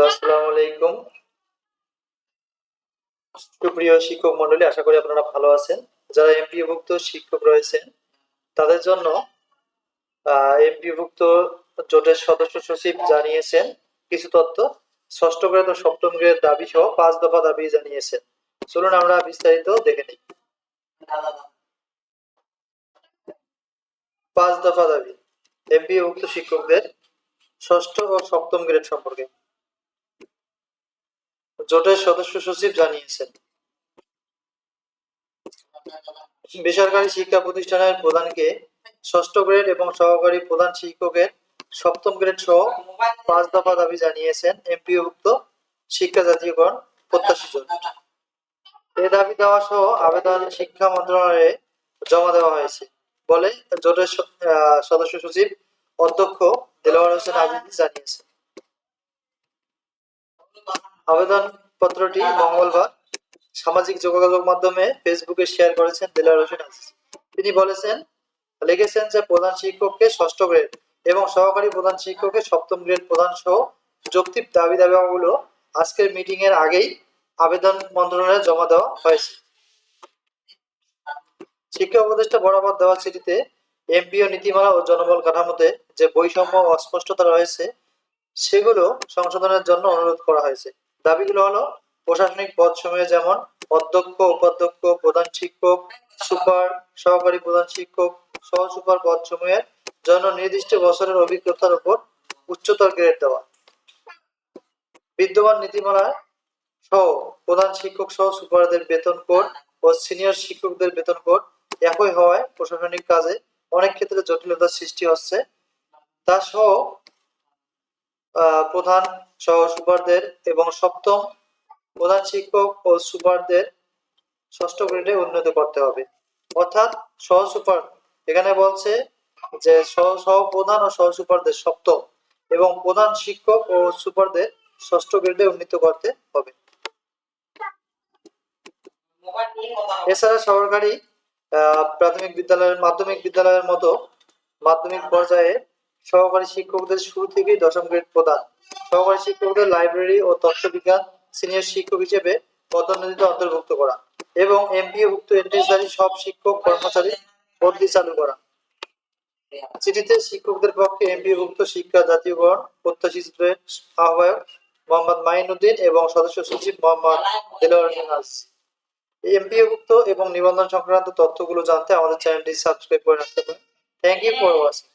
আসসালামু সুপ্রিয় শিক্ষক মন্ডলী আশা করি আপনারা ভালো আছেন। যারা এমপিভুক্ত শিক্ষক রয়েছেন, তাদের জন্য এমপিভুক্ত জোটের সদস্য সচিব জানিয়েছেন, কিছু তথ্য। ষষ্ঠ গ্রেড ও সপ্তম গ্রেড দাবি সহ পাঁচ দফা দাবি জানিয়েছেন। চলুন আমরা বিস্তারিত দেখে নিই। পাঁচ দফা দাবি। এমপিভুক্ত শিক্ষকদের ষষ্ঠ ও সপ্তম গ্রেড সম্পর্কে। জোটের সদস্য সচিব জানিয়েছেন। বেসরকারি শিক্ষা প্রতিষ্ঠানের প্রধানকে ষষ্ঠ গ্রেড এবং সহকারী প্রধান শিক্ষকের সপ্তম গ্রেড সহ পাঁচ দফা দাবি জানিয়েছেন এমপিভুক্ত শিক্ষা জাতীয়করণ প্রত্যাশী এ দাবি দেওয়া সহ আবেদন শিক্ষা মন্ত্রণালয়ে জমা দেওয়া হয়েছে। বলে জোটের সদস্য সচিব অধ্যক্ষ দেলোয়ার হোসেন আজিজ জানিয়েছেন আবেদন পত্রটি মঙ্গলবার সামাজিক যোগাযোগ মাধ্যমে ফেসবুকে শেয়ার করেছেন দেলোয়ার হোসেন আজিজ। তিনি বলেছেন লিখেছেন যে প্রধান শিক্ষককে ষষ্ঠ গ্রেড এবং সহকারী প্রধান শিক্ষককে সপ্তম গ্রেড প্রদান সহ যৌক্তিক দাবি দাবিগুলো আজকের মিটিং এর আগেই আবেদন মন্ত্রণালয়ে জমা দেওয়া হয়েছে। শিক্ষা উপদেষ্টা বরাবর দেওয়া চিঠিতে এমপিও নীতিমালা ও জনবল কাঠামোতে যে বৈষম্য অস্পষ্টতা রয়েছে, সেগুলো সংশোধনের জন্য অনুরোধ করা হয়েছে। দাবিগুলো হলো, প্রশাসনিক পদসমূহে যেমন অধ্যক্ষ, উপাধ্যক্ষ, প্রধান শিক্ষক, সুপার, সহকারী প্রধান শিক্ষক, সহ সুপার পদসমূহের জন্য নির্দিষ্ট বছরের অভিজ্ঞতার উপর উচ্চতর গ্রেড দেওয়া। বিদ্যমান নীতিমালা সহ প্রধান শিক্ষক সহ সুপারদের বেতন কোড ও সিনিয়র শিক্ষকদের বেতন কোড একই হওয়ায় প্রশাসনিক কাজে অনেক ক্ষেত্রে জটিলতার সৃষ্টি হচ্ছে। তা সহ প্রধান সহ সুপারদের এবং সপ্তম প্রধান শিক্ষক ও সুপারদের ষষ্ঠ গ্রেডে উন্নত করতে হবে। অর্থাৎ সহ সুপার এখানে বলছে যে সহ সহ প্রধান ও সহ সুপারদের সপ্তম এবং প্রধান শিক্ষক ও সুপারদের ষষ্ঠ গ্রেডে উন্নীত করতে হবে। এছাড়া সরকারি প্রাথমিক বিদ্যালয়ের মাধ্যমিক বিদ্যালয়ের মতো মাধ্যমিক পর্যায়ে সহকারী শিক্ষকদের শুরু থেকেই দশম গ্রেড প্রদান সহকারী শিক্ষকদের লাইব্রেরি ও তথ্যবিজ্ঞান সিনিয়র শিক্ষক হিসেবে পদোন্নতিতে অন্তর্ভুক্ত করা এবং এমপিওভুক্ত এন্ট্রিধারী সব শিক্ষক কর্মচারী বদলি চালু করা। চিঠিতে শিক্ষকদের পক্ষে এমপিভুক্ত শিক্ষা জাতীয়করণ প্রত্যাশী আহ্বায়ক মোহাম্মদ মাইনুদ্দিন এবং সদস্য সচিব মোহাম্মদ দেলোয়ার আজ এবং নিবন্ধন সংক্রান্ত তথ্যগুলো জানতে আমাদের চ্যানেলটি সাবস্ক্রাইব করে রাখতে পারেন। Thank you for watching